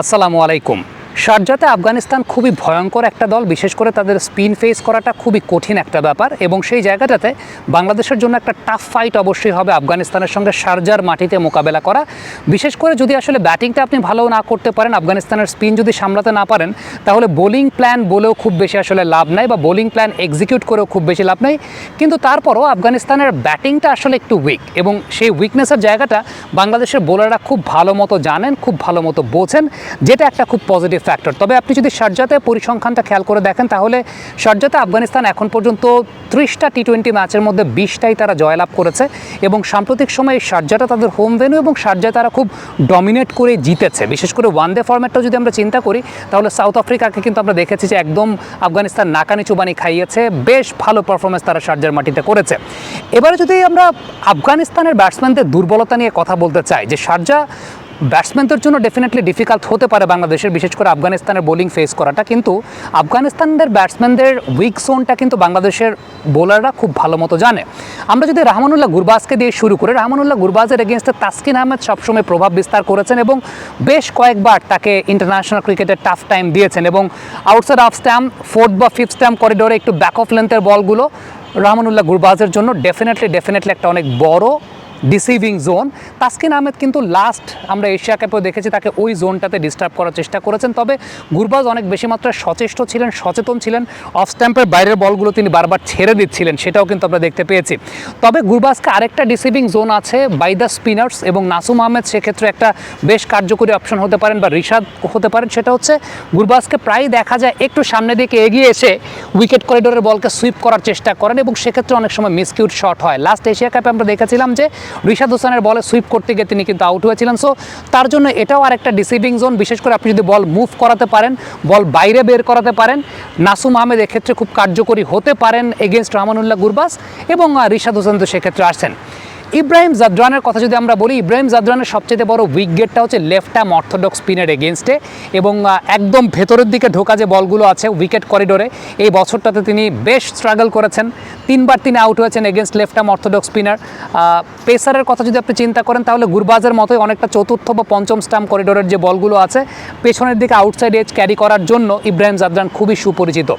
আসসালামু আলাইকুম। শারজাতে আফগানিস্তান খুবই ভয়ঙ্কর একটা দল, বিশেষ করে তাদের স্পিন ফেস করাটা খুবই কঠিন একটা ব্যাপার এবং সেই জায়গাটাতে বাংলাদেশের জন্য একটা টাফ ফাইট অবশ্যই হবে আফগানিস্তানের সঙ্গে শারজার মাটিতে মোকাবেলা করা। বিশেষ করে যদি আসলে ব্যাটিংটা আপনি ভালো না করতে পারেন, আফগানিস্তানের স্পিন যদি সামলাতে না পারেন, তাহলে বোলিং প্ল্যান বলেও খুব বেশি আসলে লাভ নাই বা বোলিং প্ল্যান এক্সিকিউট করেও খুব বেশি লাভ নাই। কিন্তু তারপরও আফগানিস্তানের ব্যাটিংটা আসলে একটু উইক এবং সেই উইকনেসের জায়গাটা বাংলাদেশের বোলাররা খুব ভালো মতো জানেন, খুব ভালো মতো বোঝেন, যেটা একটা খুব পজিটিভ ফ্যাক্টর তবে আপনি যদি শারজাতে পরিসংখ্যানটা খেয়াল করে দেখেন, তাহলে শারজাতে আফগানিস্তান এখন পর্যন্ত ত্রিশটা টি টোয়েন্টি ম্যাচের মধ্যে বিশটাই তারা জয়লাভ করেছে এবং সাম্প্রতিক সময়ে এই শারজাটা তাদের হোম ভেনু এবং শারজায় তারা খুব ডমিনেট করে জিতেছে। বিশেষ করে ওয়ান ডে ফরম্যাটটা যদি আমরা চিন্তা করি, তাহলে সাউথ আফ্রিকাকে কিন্তু আমরা দেখেছি যে একদম আফগানিস্তান নাকানি চুবানি খাইয়েছে। বেশ ভালো পারফরমেন্স তারা শারজার মাটিতে করেছে। এবারে যদি আমরা আফগানিস্তানের ব্যাটসম্যানদের দুর্বলতা নিয়ে কথা বলতে চাই, যে শারজা ব্যাটসম্যানদের জন্য ডেফিনেটলি ডিফিকাল্ট হতে পারে বাংলাদেশের, বিশেষ করে আফগানিস্তানের বোলিং ফেস করাটা। কিন্তু আফগানিস্তানদের ব্যাটসম্যানদের উইক জোনটা কিন্তু বাংলাদেশের বোলাররা খুব ভালো মতো জানে। আমরা যদি রহমানুল্লাহ গুরবাজকে দিয়ে শুরু করি, রহমানুল্লাহ গুরবাজের এগেনস্টে তাসকিন আহমেদ সবসময় প্রভাব বিস্তার করেছেন এবং বেশ কয়েকবার তাকে ইন্টারন্যাশনাল ক্রিকেটের টাফ টাইম দিয়েছেন এবং আউটসাইড অফ স্ট্যাম্প ফোর্থ বা ফিফথ স্ট্যাম্প করিডোরে একটু ব্যাক অফ লেন্থের বলগুলো রহমানুল্লাহ গুরবাজের জন্য ডেফিনেটলি ডেফিনেটলি একটা অনেক বড় ডিসিভিং জোন তাসকিন আহমেদ কিন্তু লাস্ট আমরা এশিয়া কাপেও দেখেছি, তাকে ওই জোনটাতে ডিস্টার্ব করার চেষ্টা করেছেন। তবে গুরবাজ অনেক বেশি মাত্রায় সচেষ্ট ছিলেন, সচেতন ছিলেন। অফ স্ট্যাম্পের বাইরের বলগুলো তিনি বারবার ছেড়ে দিচ্ছিলেন, সেটাও কিন্তু আমরা দেখতে পেয়েছি। তবে গুরবাজকে আরেকটা ডিসিভিং জোন আছে বাই দ্য স্পিনার্স এবং নাসুম আহমেদ, সেক্ষেত্রে একটা বেশ কার্যকরী অপশন হতে পারেন বা রিশাদ হতে পারেন, সেটা হচ্ছে গুরবাজকে প্রায় দেখা যায় একটু সামনে দিকে এগিয়ে এসে উইকেট করিডোরের বলকে সুইপ করার চেষ্টা করেন এবং সেক্ষেত্রে অনেক সময় মিসকিউট শট হয়। লাস্ট এশিয়া কাপে আমরা দেখেছিলাম যে রিশাদ হোসেনের বলে সুইপ করতে গিয়ে তিনি কিন্তু আউট হয়েছিলেন। সো তার জন্য এটাও আর একটা ডিসিভিং জোন বিশেষ করে আপনি যদি বল মুভ করাতে পারেন, বল বাইরে বের করাতে পারেন, নাসুম আহমেদ এক্ষেত্রে খুব কার্যকরী হতে পারেন এগেনস্ট রহমানুল্লাহ গুরবাস এবং রিশাদ হোসেন তো সেক্ষেত্রে আসছেন। ইব্রাহিম জাদরানের কথা যদি আমরা বলি, ইব্রাহিম জাদরানের সবচেয়ে বড় উইক গেটটা হচ্ছে লেফট আর্ম অর্থোডক্স স্পিনের এগেনস্টে এবং একদম ভেতরের দিকে ঢোকা যে বলগুলো আছে উইকেট করিডোরে এই বছরটাতে তিনি বেশ স্ট্রাগল করেছেন। তিনবার তিনি আউট হয়েছেন against left arm orthodox spinner পেসারের কথা যদি আপনি চিন্তা করেন, তাহলে গুরবাজের মতোই অনেকটা চতুর্থ বা পঞ্চম স্টাম্প করিডোরের যে বলগুলো আছে, পেছনের দিকে আউটসাইড এজ ক্যারি করার জন্য ইব্রাহিম জাদরান খুবই সুপরিচিত।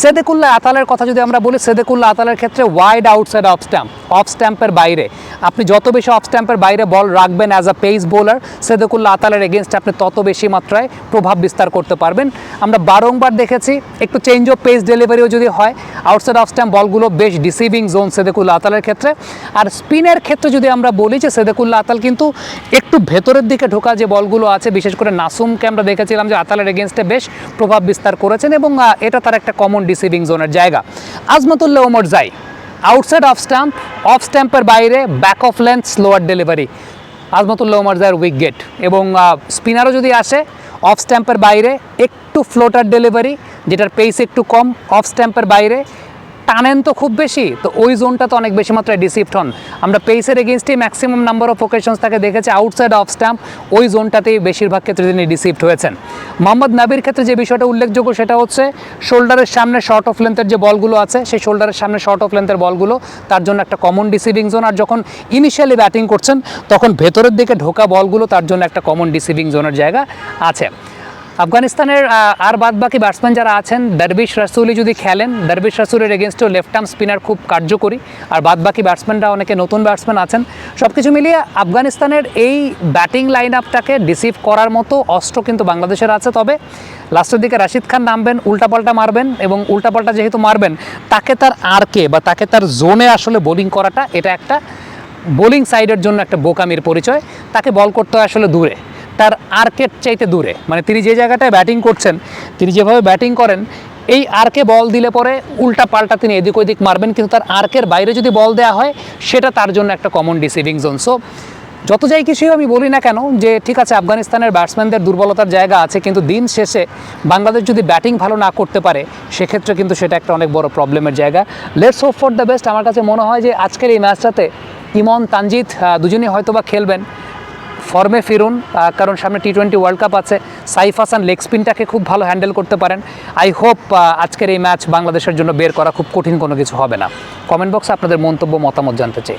সেদেকুল্লা আতালের কথা যদি আমরা বলি সেদেকুল্লাহ আতালের ক্ষেত্রে wide outside off stump off স্ট্যাম্পের বাইরে। আপনি যত বেশি অফ স্ট্যাম্পের বাইরে বল রাখবেন as a pace bowler Sediqullah আতালের এগেনস্টে আপনি তত বেশি মাত্রায় প্রভাব বিস্তার করতে পারবেন। আমরা বারংবার দেখেছি, একটু চেঞ্জ অফ পেস ডেলিভারিও যদি হয় আউটসাইড অফ স্ট্যাম্প বলগুলো বেশ ডিসিভিং জোন সেদেকুল্লাহ আতালের ক্ষেত্রে। আর স্পিনের ক্ষেত্রে যদি আমরা বলি যে সেদেকুল্লাহ আতাল কিন্তু একটু ভেতরের দিকে ঢোকা যে বলগুলো আছে, বিশেষ করে নাসুমকে আমরা দেখেছিলাম যে আতালের এগেনস্টে বেশ প্রভাব বিস্তার করেছেন এবং এটা তার একটা কমন ডিসিভিং জোনের জায়গা। Azmatullah Omarzai outside off stump off স্ট্যাম্পের বাইরে back of length slower delivery Azmatullah মার্জার wicket এবং স্পিনারও যদি আসে অফ স্ট্যাম্পের বাইরে, একটু ফ্লোটার ডেলিভারি যেটার পেস একটু কম অফ স্ট্যাম্পের বাইরে টানেন তো খুব বেশি, তো ওই জোনটা তো অনেক বেশি মাত্রায় ডিসিপ্ট হন। আমরা পেসের এগেনস্টেই ম্যাক্সিমাম নাম্বার অফ ওকেশনস তাকে দেখেছি আউটসাইড অফ স্ট্যাম্প ওই জোনটাতেই বেশিরভাগ ক্ষেত্রে তিনি ডিসিপ্ট হয়েছেন। মোহাম্মদ নাবির ক্ষেত্রে যে বিষয়টা উল্লেখযোগ্য সেটা হচ্ছে শোল্ডারের সামনে শর্ট অফ লেন্থের যে বলগুলো আছে, সেই শোল্ডারের সামনে শর্ট অফ লেন্থের বলগুলো, তার জন্য একটা কমন ডিসিভিং জোন আর যখন ইনিশিয়ালি ব্যাটিং করছেন, তখন ভেতরের দিকে ঢোকা বলগুলো তার জন্য একটা কমন ডিসিভিং জোনের জায়গা আছে। আফগানিস্তানের আর বাদ বাকি ব্যাটসম্যান যারা আছেন দারবিশ রাসুলি যদি খেলেন দারবিশ রাসুলের এগেনস্টেও লেফট আর্ম স্পিনার খুব কার্যকরী। আর বাদ বাকি ব্যাটসম্যানরা অনেকে নতুন ব্যাটসম্যান আছেন। সব কিছু মিলিয়ে আফগানিস্তানের এই ব্যাটিং লাইন আপটাকে ডিসিভ করার মতো অস্ত্র কিন্তু বাংলাদেশের আছে। তবে লাস্টের দিকে রাশিদ খান নামবেন উল্টাপাল্টা মারবেন এবং উল্টাপাল্টা যেহেতু মারবেন, তাকে তার আরকে বা তাকে তার জোনে আসলে বোলিং করাটা এটা একটা বোলিং সাইডের জন্য একটা বোকামির পরিচয়। তাকে বল করতে হয় আসলে দূরে। তার আর্কের চাইতে দূরে। মানে তিনি যে জায়গাটায় ব্যাটিং করছেন, তিনি যেভাবে ব্যাটিং করেন, এই আর্কে বল দিলে পরে উল্টা পাল্টা তিনি এদিক ওদিক মারবেন, কিন্তু তার আর্কের বাইরে যদি বল দেওয়া হয়, সেটা তার জন্য একটা কমন ডিসিভিং জোন সো যত যাই কিছুই আমি বলি না কেন, যে ঠিক আছে, আফগানিস্তানের ব্যাটসম্যানদের দুর্বলতার জায়গা আছে, কিন্তু দিন শেষে বাংলাদেশ যদি ব্যাটিং ভালো না করতে পারে, সেক্ষেত্রে কিন্তু সেটা একটা অনেক বড় প্রবলেমের জায়গা। Let's hope for the best আমার কাছে মনে হয় যে আজকের এই ম্যাচটাতে ইমন, তানজিৎ দুজনেই হয়তো বা খেলবেন। ফর্মে ফিরুন কারণ সামনে টি টোয়েন্টি ওয়ার্ল্ড কাপ আছে। সাইফ হাসান লেগ স্পিনটাকে খুব ভালো হ্যান্ডেল করতে পারেন। আই হোপ আজকের এই ম্যাচ বাংলাদেশের জন্য বের করা খুব কঠিন কোনো কিছু হবে না। কমেন্ট বক্সে আপনাদের মন্তব্য, মতামত জানতে চাই।